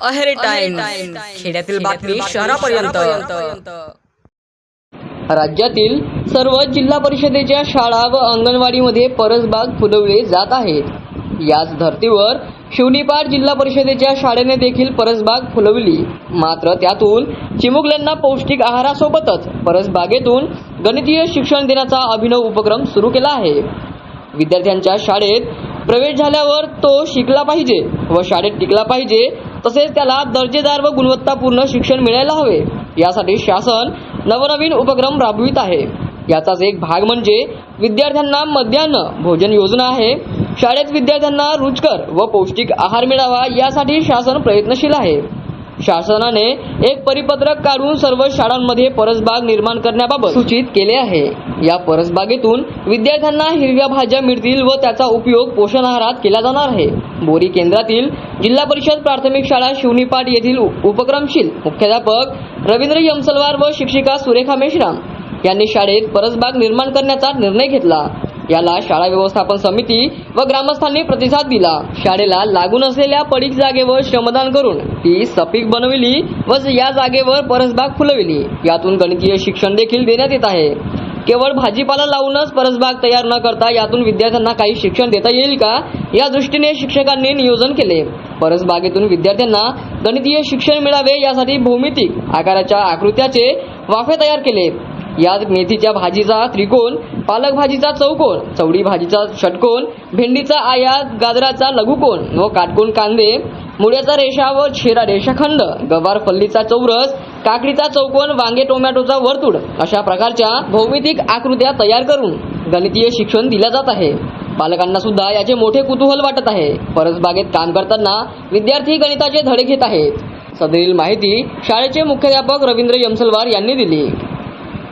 Aheri time खेड्यातील बातमी शहरापर्यंत. राज्यातील सर्व जिल्हा परिषदेच्या शाळा व अंगणवाडीमध्ये परसबाग फुलवले जात आहेत. याच धर्तीवर शिवनीपाट जिल्हा परिषदेच्या शाळेने देखील परसबाग फुलवली. मात्र त्यातून चिमुकल्यांना पौष्टिक आहारासोबतच परसबागेतून गणितीय शिक्षण देण्याचा अभिनव उपक्रम सुरू केला आहे. विद्यार्थ्यांच्या शाळेत प्रवेश झाल्यावर तो शिकला पाहिजे व शाळेत टिकला पाहिजे तसेच त्याला दर्जेदार व गुणवत्तापूर्ण शिक्षण मिळायला हवे. यासाठी शासन नवनवीन उपक्रम राबवित आहे. याचाच एक भाग म्हणजे विद्यार्थ्यांना मध्यान्ह भोजन योजना आहे. शाळेत विद्यार्थ्यांना रुचकर व पौष्टिक आहार मिळावा यासाठी शासन प्रयत्नशील आहे. शासनाने एक परिपत्रक काढून सर्व शाळांमध्ये परसबाग निर्माण करण्याबाबत सूचित केले आहे. या परसबागेतून विद्यार्थ्यांना हिरव्या भाज्या मिळतील व त्याचा उपयोग पोषण आहारात केला जाणार आहे. बोरी केंद्रातील जिल्हा परिषद प्राथमिक शाळा शिवनीपाट येथील उपक्रमशील मुख्याध्यापक रवींद्र यमसलवार व शिक्षिका सुरेखा मेश्राम यांनी शाळेत परसबाग निर्माण करण्याचा निर्णय घेतला. याला शाळा व्यवस्थापन समिती व ग्रामस्थांनी प्रतिसाद दिला. शाळेला लागून असलेल्या पडीक जागेवर श्रमदान करून ती सपीक बनविली व या जागेवर परसबाग फुलविली. यातून गणितीय शिक्षण देखील देण्यात येत आहे. केवळ भाजीपाला लावूनच परसबाग तयार न करता यातून विद्यार्थ्यांना काही शिक्षण देता येईल का? या दृष्टीने शिक्षकांनी नियोजन केले. परसबागेतून विद्यार्थ्यांना गणितीय शिक्षण मिळावे यासाठी भौमितिक आकाराच्या आकृत्याचे वाफे तयार केले. यात मेथीच्या भाजीचा त्रिकोण पालक भाजीचा चौकोन चवडी भाजीचा षटकोन भेंडीचा आयात गाजराचा लघुकोन व काटकोन कांदे मुळ्याचा रेषा व छेरा रेषाखंड गवार फल्लीचा चौरस काकडीचा चौकोन वांगे टोमॅटोचा वर्तुळ अशा प्रकारच्या भौमितिक आकृत्या तयार करून गणितीय शिक्षण दिल्या जात आहे. पालकांना सुद्धा याचे मोठे कुतूहल वाटत आहे. परसबागेत काम करताना विद्यार्थी गणिताचे धडे घेत आहेत. सदरील माहिती शाळेचे मुख्याध्यापक रवींद्र यमसलवार यांनी दिली.